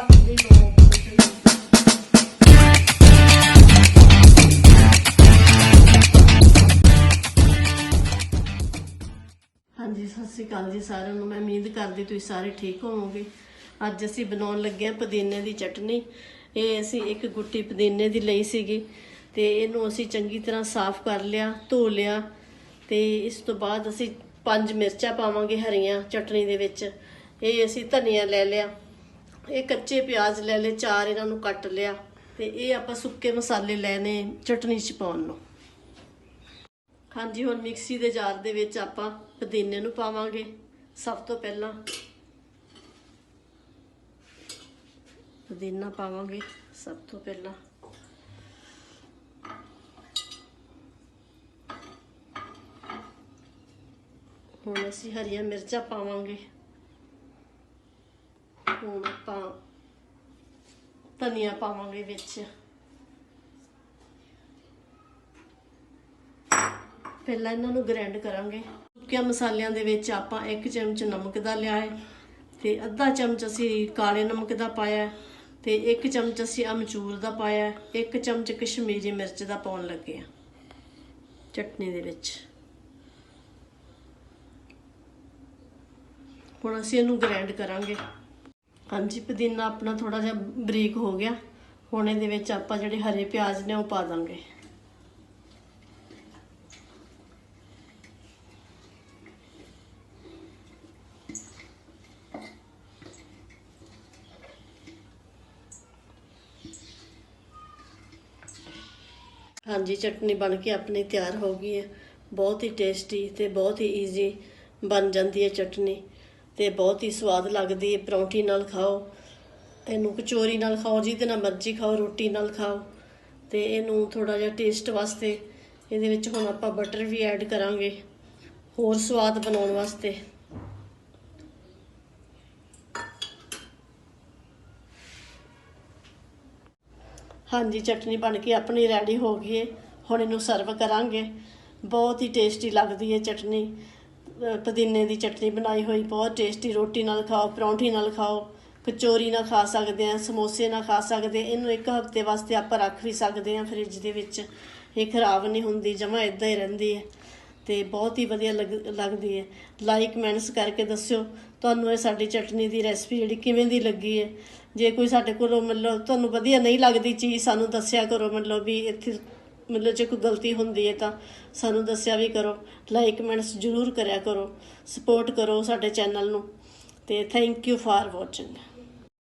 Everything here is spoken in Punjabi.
ਹਾਂਜੀ, ਸਤਿ ਸ਼੍ਰੀ ਅਕਾਲ ਜੀ ਸਾਰਿਆਂ ਨੂੰ। ਮੈਂ ਉਮੀਦ ਕਰਦੀ ਤੁਸੀਂ ਸਾਰੇ ਠੀਕ ਹੋਵੋਗੇ। ਅੱਜ ਅਸੀਂ ਬਣਾਉਣ ਲੱਗੇ ਹਾਂ ਪੁਦੀਨੇ ਦੀ ਚਟਨੀ। ਇਹ ਅਸੀਂ ਇੱਕ ਗੁੱਟੀ ਪੁਦੀਨੇ ਦੀ ਲਈ ਸੀਗੀ ਤੇ ਇਹਨੂੰ ਅਸੀਂ ਚੰਗੀ ਤਰ੍ਹਾਂ ਸਾਫ਼ ਕਰ ਲਿਆ, ਧੋ ਲਿਆ ਤੇ ਇਸ ਤੋਂ ਬਾਅਦ ਅਸੀਂ ਪੰਜ ਮਿਰਚਾਂ ਪਾਵਾਂਗੇ ਹਰੀਆਂ ਚਟਨੀ ਦੇ ਵਿੱਚ। ਇਹ ਅਸੀਂ ਧਨੀਆ ਲੈ ਲਿਆ। ਇਹ ਕੱਚੇ ਪਿਆਜ਼ ਲੈ ਲਏ, ਚਾਰ ਇਹਨਾਂ ਨੂੰ ਕੱਟ ਲਿਆ ਤੇ ਇਹ ਆਪਾਂ ਸੁੱਕੇ ਮਸਾਲੇ ਲੈਣੇ ਚਟਨੀ ਚ ਪਾਉਣ ਨੂੰ। ਹਾਂਜੀ, ਹੁਣ ਮਿਕਸੀ ਦੇ ਜਾਰ ਦੇ ਵਿੱਚ ਆਪਾਂ ਪੁਦੀਨੇ ਨੂੰ ਪਾਵਾਂਗੇ। ਸਭ ਤੋਂ ਪਹਿਲਾਂ ਪੁਦੀਨਾ ਪਾਵਾਂਗੇ, ਸਭ ਤੋਂ ਪਹਿਲਾਂ। ਹੁਣ ਅਸੀਂ ਹਰੀਆਂ ਮਿਰਚਾਂ ਪਾਵਾਂਗੇ। ਹੁਣ ਆਪਾਂ ਧਨੀਆ ਪਾਵਾਂਗੇ ਵਿੱਚ। ਪਹਿਲਾਂ ਇਹਨਾਂ ਨੂੰ ਗ੍ਰਾਈਂਡ ਕਰਾਂਗੇ। ਸੁੱਕਿਆਂ ਮਸਾਲਿਆਂ ਦੇ ਵਿੱਚ ਆਪਾਂ 1 ਚਮਚ ਨਮਕ ਦਾ ਲਿਆ ਹੈ ਤੇ ਅੱਧਾ ਚਮਚ ਅਸੀਂ ਕਾਲੇ ਨਮਕ ਦਾ ਪਾਇਆ ਹੈ ਤੇ 1 ਚਮਚ ਅਸੀਂ ਅਮਚੂਰ ਦਾ ਪਾਇਆ ਹੈ 1 ਚਮਚ ਕਸ਼ਮੀਰੀ ਮਿਰਚ ਦਾ ਪਾਉਣ ਲੱਗੇ ਆ ਚਟਨੀ ਦੇ ਵਿੱਚ। ਹੁਣ ਅਸੀਂ ਇਹਨੂੰ ਗ੍ਰਾਈਂਡ ਕਰਾਂਗੇ। ਹਾਂਜੀ, ਪੁਦੀਨਾ ਆਪਣਾ ਥੋੜਾ ਜਿਹਾ ਬਰੀਕ ਹੋ ਗਿਆ। ਹੁਣ ਇਹਦੇ ਵਿੱਚ ਆਪਾਂ ਜਿਹੜੇ ਹਰੇ ਪਿਆਜ਼ ਨੇ ਉਹ ਪਾ ਦਾਂਗੇ। ਹਾਂਜੀ, ਚਟਨੀ ਬਣ ਕੇ ਆਪਣੀ ਤਿਆਰ ਹੋ ਗਈ ਹੈ। ਬਹੁਤ ਹੀ ਟੇਸਟੀ ਤੇ ਬਹੁਤ ਹੀ ਈਜ਼ੀ ਬਣ ਜਾਂਦੀ ਹੈ ਚਟਨੀ। ਤੇ ਬਹੁਤ ਹੀ ਸਵਾਦ ਲੱਗਦੀ ਹੈ। ਪਰੌਂਠੀ ਨਾਲ ਖਾਓ, ਇਹਨੂੰ ਕਚੋਰੀ ਨਾਲ ਖਾਓ, ਜਿਹਦੇ ਨਾਲ ਮਰਜ਼ੀ ਖਾਓ, ਰੋਟੀ ਨਾਲ ਖਾਓ। ਤੇ ਇਹਨੂੰ ਥੋੜਾ ਜਿਹਾ ਟੇਸਟ ਵਾਸਤੇ ਇਹਦੇ ਵਿੱਚ ਹੁਣ ਆਪਾਂ ਬਟਰ ਵੀ ਐਡ ਕਰਾਂਗੇ। ਹੋਰ ਸਵਾਦ ਬਣਾਉਣ ਵਾਸਤੇ। ਹਾਂਜੀ, ਚਟਨੀ ਬਣ ਕੇ ਆਪਣੀ ਰੈਡੀ ਹੋ ਗਈ ਹੈ। ਹੁਣ ਇਹਨੂੰ ਸਰਵ ਕਰਾਂਗੇ। ਬਹੁਤ ਹੀ ਟੇਸਟੀ ਲੱਗਦੀ ਹੈ ਚਟਨੀ। ਪੁਦੀਨੇ ਦੀ ਚਟਨੀ ਬਣਾਈ ਹੋਈ, ਬਹੁਤ ਟੇਸਟੀ ਰੋਟੀ ਨਾਲ ਖਾਓ, ਪਰੌਂਠੀ ਨਾਲ ਖਾਓ, ਕਚੋਰੀ ਨਾਲ ਖਾ ਸਕਦੇ ਆ, ਸਮੋਸੇ ਨਾਲ ਖਾ ਸਕਦੇ, ਇਹਨੂੰ ਇੱਕ ਹਫ਼ਤੇ ਵਾਸਤੇ ਆਪਾਂ ਰੱਖ ਵੀ ਸਕਦੇ ਆ ਫ੍ਰਿਜ ਦੇ ਵਿੱਚ। ਇਹ ਖਰਾਬ ਨਹੀਂ ਹੁੰਦੀ, ਜਮਾ ਇਦਾਂ ਹੀ ਰਹਿੰਦੀ ਹੈ ਤੇ ਬਹੁਤ ਹੀ ਵਧੀਆ ਲੱਗ- ਲੱਗਦੀ ਹੈ। ਲਾਈਕ ਕਮੈਂਟਸ ਕਰਕੇ ਦੱਸਿਓ ਤੁਹਾਨੂੰ ਇਹ ਸਾਡੀ ਚਟਨੀ ਦੀ ਰੈਸਪੀ ਜਿਹੜੀ ਕਿਵੇਂ ਦੀ ਲੱਗੀ ਹੈ। ਜੇ ਕੋਈ ਸਾਡੇ ਕੋਲੋਂ ਮਤਲਬ ਤੁਹਾਨੂੰ ਵਧੀਆ ਨਹੀਂ ਲੱਗਦੀ ਚੀਜ਼, ਸਾਨੂੰ ਦੱਸਿਆ ਕਰੋ ਮਤਲਬ ਵੀ ਇੱਥੇ ਮਤਲਬ ਜੇ ਕੋਈ ਗਲਤੀ ਹੁੰਦੀ ਹੈ ਤਾਂ ਸਾਨੂੰ ਦੱਸਿਆ ਵੀ ਕਰੋ ਲਾਈਕ ਕਮੈਂਟਸ ਜ਼ਰੂਰ ਕਰਿਆ ਕਰੋ ਸਪੋਰਟ ਕਰੋ ਸਾਡੇ ਚੈਨਲ ਨੂੰ ਤੇ ਥੈਂਕ ਯੂ ਫਾਰ ਵਾਚਿੰਗ